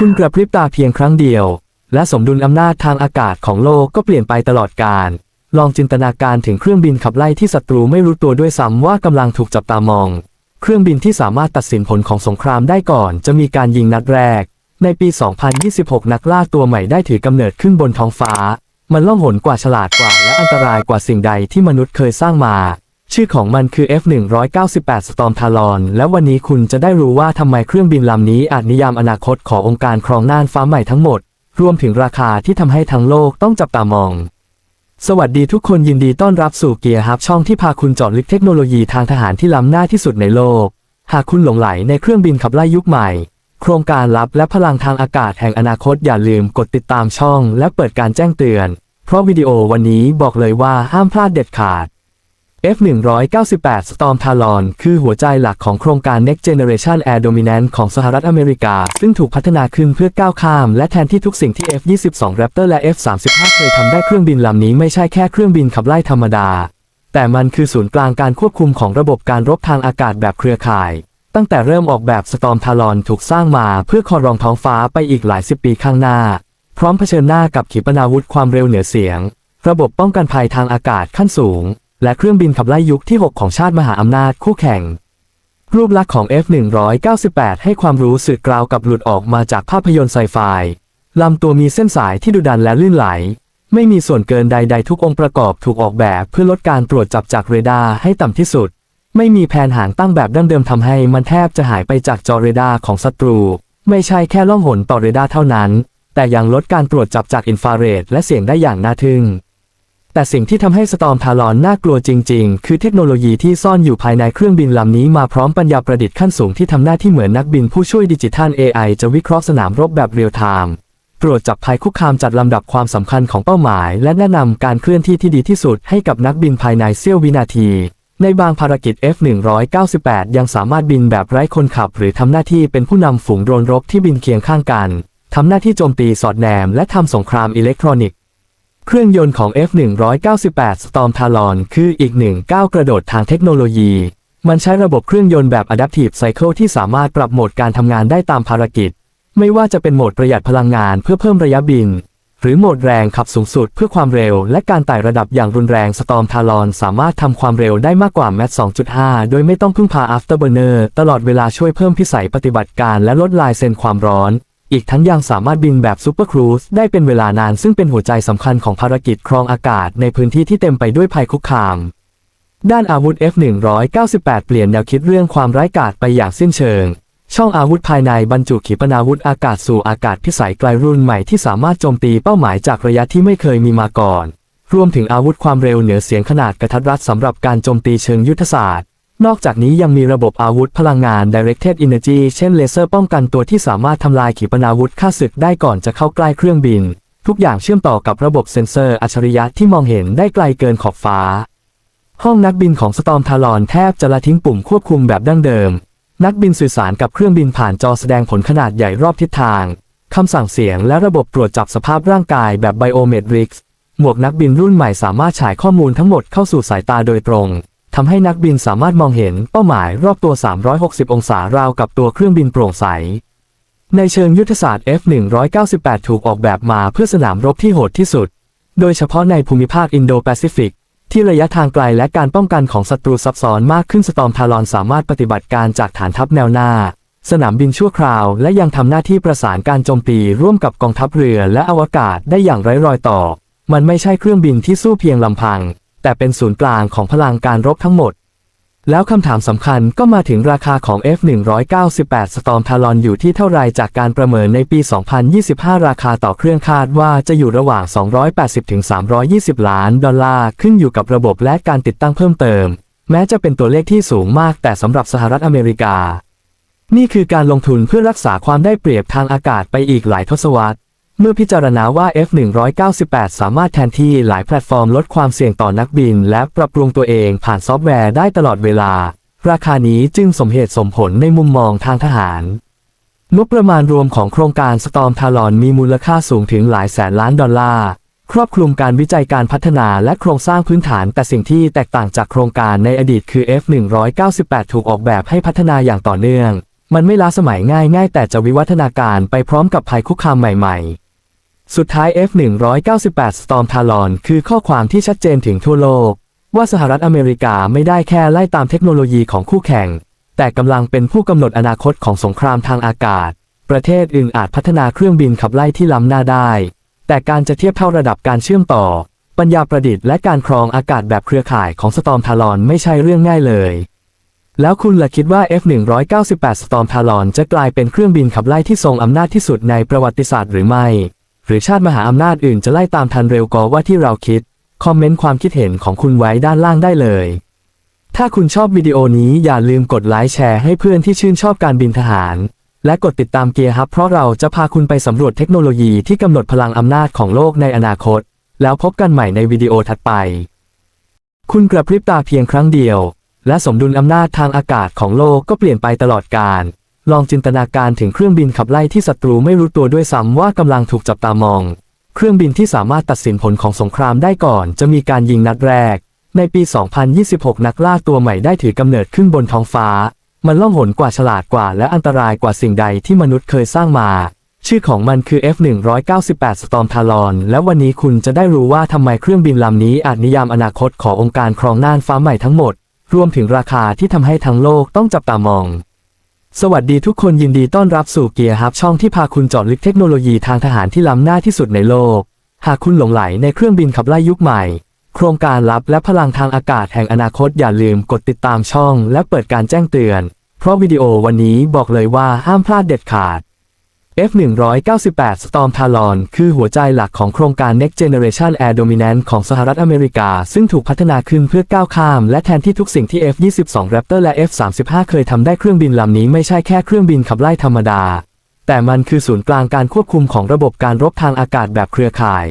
คุณกระพริบตาเพียงครั้งเดียว และสมดุลอำนาจทางอากาศของโลกก็เปลี่ยนไปตลอดกาลลองจินตนาการถึงเครื่องบินขับไล่ที่ศัตรูไม่รู้ตัวด้วยซ้ำว่ากำลังถูกจับตามอง เครื่องบินที่สามารถตัดสินผลของสงครามได้ก่อน จะมีการยิงนัดแรก ในปี 2026 นักล่าตัวใหม่ได้ถือกำเนิดขึ้นบนท้องฟ้า มันล่องหนกว่าฉลาดกว่าและอันตรายกว่าสิ่งใดที่มนุษย์เคยสร้างมา ชื่อของมันคือ F198 Storm Talon และวันนี้คุณจะได้รู้ว่าทำไมเครื่องบินลำนี้อาจนิยามอนาคตขององค์การครองน่านฟ้าใหม่ทั้งหมด รวมถึงราคาที่ทำให้ทั้งโลกต้องจับตามอง สวัสดีทุกคนยินดีต้อนรับสู่เกียร์ฮับช่องที่พาคุณเจาะลึกเทคโนโลยีทางทหารที่ล้ำหน้าที่สุดในโลก หากคุณหลงไหลในเครื่องบินขับไล่ยุคใหม่ โครงการลับและพลังทางอากาศแห่งอนาคตอย่าลืมกดติดตามช่อง และเปิดการแจ้งเตือน เพราะวิดีโอวันนี้บอกเลยว่าห้ามพลาดเด็ดขาด F198 Storm Talon คือหัวใจหลักของโครงการ Next Generation Air Dominance ของสหรัฐอเมริกา ซึ่งถูกพัฒนาขึ้นเพื่อก้าวข้าม และแทนที่ทุกสิ่งที่ F22 Raptor และ F35 เคยทำได้เครื่องบินลำนี้ไม่ใช่แค่เครื่องบินขับไล่ธรรมดา แต่มันคือศูนย์กลางการควบคุมของระบบการรบทางอากาศแบบเครือข่าย ตั้งแต่เริ่มออกแบบ Storm Talon ถูกสร้างมาเพื่อคอรองท้องฟ้าไปอีกหลายสิบปีข้างหน้า พร้อมเผชิญหน้ากับขีปนาวุธความเร็วเหนือเสียง ระบบป้องกันภัยทางอากาศขั้นสูง และเครื่องบินขับไล่ยุคที่ 6 ของชาติมหาอำนาจคู่แข่ง รูปลักษณ์ของ F198 ให้ความรู้สึกกราวกับหลุดออกมาจากภาพยนตร์ไซไฟลำตัวมีเส้นสายที่ดุดันและลื่นไหล ไม่มีส่วนเกินใด ๆ ทุกองค์ประกอบถูกออกแบบเพื่อลดการตรวจจับจากเรดาร์ให้ต่ำที่สุด ไม่มีแผนหางตั้งแบบดั้งเดิมทำให้มันแทบจะหายไปจากจอเรดาร์ของศัตรู ไม่ใช่แค่ล่องหนต่อเรดาร์เท่านั้น แต่ยังลดการตรวจจับจากอินฟราเรดและเสียงได้อย่างน่าทึ่ง แต่สิ่งที่ทำให้สตอมทารอนน่ากลัวจริง ๆ คือเทคโนโลยีที่ซ่อนอยู่ภายในเครื่องบินลำนี้มาพร้อมปัญญาประดิษฐ์ขั้นสูงที่ทำหน้าที่เหมือนนักบินผู้ช่วยดิจิทัล AI จะวิเคราะห์สนามรบแบบเรียลไทม์ตรวจจับภัยคุกคามจัดลำดับความสำคัญของเป้าหมาย และแนะนำการเคลื่อนที่ที่ดีที่สุดให้กับนักบินภายในเสี้ยววินาที ในบางภารกิจ F198 ยังสามารถบินแบบไร้คนขับ หรือทำหน้าที่เป็นผู้นำฝูงโดรนรบที่บินเคียงข้างกันทำหน้าที่โจมตีสอดแนม และทำสงครามอิเล็กทรอนิกส์ เครื่องยนต์ของ F198 Storm Talon คืออีกหนึ่งก้าวกระโดดทางเทคโนโลยี มันใช้ระบบเครื่องยนต์แบบ Adaptive Cycle ที่สามารถปรับโหมดการทำงานได้ตามภารกิจ ไม่ว่าจะเป็นโหมดประหยัดพลังงานเพื่อเพิ่มระยะบิน หรือโหมดแรงขับสูงสุดเพื่อความเร็ว และการไต่ระดับอย่างรุนแรง Storm Talon สามารถทำความเร็วได้มากกว่า Mach 2.5 โดยไม่ต้องพึ่งพา Afterburner ตลอดเวลาช่วยเพิ่มพิสัยปฏิบัติการและลดลายเซนความร้อน อีกทั้งยังสามารถบินแบบซูเปอร์ครูซได้เป็นเวลานานซึ่งเป็นหัวใจสำคัญของภารกิจครองอากาศในพื้นที่ที่เต็มไปด้วยภัยคุกคาม ด้านอาวุธ F198 เปลี่ยนแนวคิดเรื่องความร้ายกาจไปอย่างสิ้นเชิง ช่องอาวุธภายในบรรจุขีปนาวุธอากาศสู่อากาศพิสัยไกลรุ่นใหม่ที่สามารถโจมตีเป้าหมายจากระยะที่ไม่เคยมีมาก่อน รวมถึงอาวุธความเร็วเหนือเสียงขนาดกระทัดรัดสำหรับการโจมตีเชิงยุทธศาสตร์ นอกจากนี้ยังมีระบบอาวุธพลังงาน Directed Energy เช่นเลเซอร์ป้องกันตัวที่สามารถทำลายขีปนาวุธฆ่าศึกได้ก่อนจะเข้าใกล้เครื่องบิน ทุกอย่างเชื่อมต่อกับระบบเซ็นเซอร์อัจฉริยะที่มองเห็นได้ไกลเกินขอบฟ้า ห้องนักบินของสตอมทารอนแทบจะละทิ้งปุ่มควบคุมแบบดั้งเดิม นักบินสื่อสารกับเครื่องบินผ่านจอแสดงผลขนาดใหญ่รอบทิศทางคำสั่งเสียงและระบบตรวจจับสภาพร่างกายแบบไบโอเมตริกส์หมวกนักบินรุ่นใหม่สามารถฉายข้อมูลทั้งหมดเข้าสู่สายตาโดยตรง ทำให้นักบินสามารถมองเห็นเป้าหมายรอบตัว 360 องศาราวกับตัวเครื่องบินโปร่งใส ในเชิงยุทธศาสตร์ F198 ถูกออกแบบมาเพื่อสนามรบที่โหดที่สุด โดยเฉพาะในภูมิภาคอินโดแปซิฟิกที่ระยะทางไกลและการป้องกันของศัตรูซับซ้อนมากขึ้นสตอมทารอนสามารถปฏิบัติการจากฐานทัพแนวหน้า สนามบินชั่วคราว และยังทำหน้าที่ประสานการโจมตีร่วมกับกองทัพเรือและอวกาศได้อย่างไร้รอยต่อ มันไม่ใช่เครื่องบินที่สู้เพียงลำพัง แต่เป็นศูนย์กลางของพลังการรบทั้งหมด แล้วคำถามสำคัญก็มาถึงราคาของ F198 Storm Talon อยู่ที่เท่าไรจากการประเมินในปี 2025 ราคาต่อเครื่องคาดว่าจะอยู่ระหว่าง 280-320 ล้านดอลลาร์ขึ้นอยู่กับระบบและการติดตั้งเพิ่มเติม แม้จะเป็นตัวเลขที่สูงมากแต่สำหรับสหรัฐอเมริกา นี่คือการลงทุนเพื่อรักษาความได้เปรียบทางอากาศไปอีกหลายทศวรรษ เมื่อพิจารณาว่า F198 สามารถแทนที่หลายแพลตฟอร์มลดความเสี่ยงต่อนักบิน และปรับปรุงตัวเองผ่านซอฟต์แวร์ได้ตลอดเวลา ราคานี้จึงสมเหตุสมผลในมุมมองทางทหารงบประมาณรวมของโครงการ Storm Talon มีมูลค่าสูงถึงหลายแสนล้านดอลลาร์ ครอบคลุมการวิจัยการพัฒนาและโครงสร้างพื้นฐาน แต่สิ่งที่แตกต่างจากโครงการในอดีตคือ F198 ถูกออกแบบให้พัฒนาอย่างต่อเนื่อง มันไม่ล้าสมัยง่ายง่ายๆแต่จะวิวัฒนาการไปพร้อมกับภัยคุกคามใหม่ ๆ สุดท้าย F198 Storm Talon คือข้อความที่ชัดเจนถึงทั่วโลก ว่าสหรัฐอเมริกาไม่ได้แค่ไล่ตามเทคโนโลยีของคู่แข่ง แต่กำลังเป็นผู้กำหนดอนาคตของสงครามทางอากาศ ประเทศอื่นอาจพัฒนาเครื่องบินขับไล่ที่ล้ำหน้าได้ แต่การจะเทียบเท่าระดับการเชื่อมต่อ ปัญญาประดิษฐ์และการครองอากาศแบบเครือข่ายของสตอมทารอนไม่ใช่เรื่องง่ายเลย แล้วคุณล่ะคิดว่า F198 Storm Talon จะกลายเป็นเครื่องบินขับไล่ที่ทรงอำนาจที่สุดในประวัติศาสตร์หรือไม่ หรือชาติมหาอำนาจอื่นจะไล่ตามทันเร็วกว่าที่เราคิด คอมเมนต์ความคิดเห็นของคุณไว้ด้านล่างได้เลย ถ้าคุณชอบวิดีโอนี้อย่าลืมกดไลค์แชร์ให้เพื่อนที่ชื่นชอบการบินทหาร และกดติดตามเกียร์ฮับเพราะเราจะพาคุณไปสำรวจเทคโนโลยีที่กำหนดพลังอำนาจของโลกในอนาคต แล้วพบกันใหม่ในวิดีโอถัดไป คุณกระพริบตาเพียงครั้งเดียว และสมดุลอำนาจทางอากาศของโลกก็เปลี่ยนไปตลอดกาล ลองจินตนาการถึงเครื่องบินขับไล่ที่ศัตรูไม่รู้ตัวด้วยซ้ำว่ากำลังถูกจับตามอง เครื่องบินที่สามารถตัดสินผลของสงครามได้ก่อน จะมีการยิงนัดแรก ในปี 2026 นักล่าตัวใหม่ได้ถือกำเนิดขึ้นบนท้องฟ้า มันล่องหนกว่าฉลาดกว่าและอันตรายกว่าสิ่งใดที่มนุษย์เคยสร้างมา ชื่อของมันคือ F198 Storm Talon และวันนี้คุณจะได้รู้ว่าทำไมเครื่องบินลำนี้อาจนิยามอนาคตขององค์การครองน่านฟ้าใหม่ทั้งหมด รวมถึงราคาที่ทำให้ทั้งโลกต้องจับตามอง สวัสดีทุกคนยินดีต้อนรับสู่เกียร์ฮับช่องที่พาคุณเจาะลึกเทคโนโลยีทางทหารที่ล้ำหน้าที่สุดในโลก หากคุณหลงไหลในเครื่องบินขับไล่ยุคใหม่ โครงการลับและพลังทางอากาศแห่งอนาคตอย่าลืมกดติดตามช่องและเปิดการแจ้งเตือน เพราะวิดีโอวันนี้บอกเลยว่าห้ามพลาดเด็ดขาด F198 Storm Talon คือหัวใจหลักของโครงการ Next Generation Air Dominance ของสหรัฐอเมริกา ซึ่งถูกพัฒนาขึ้นเพื่อก้าวข้าม และแทนที่ทุกสิ่งที่ F22 Raptor และ F35 เคยทำได้เครื่องบินลำนี้ไม่ใช่แค่เครื่องบินขับไล่ธรรมดา แต่มันคือศูนย์กลางการควบคุมของระบบการรบทางอากาศแบบเครือข่าย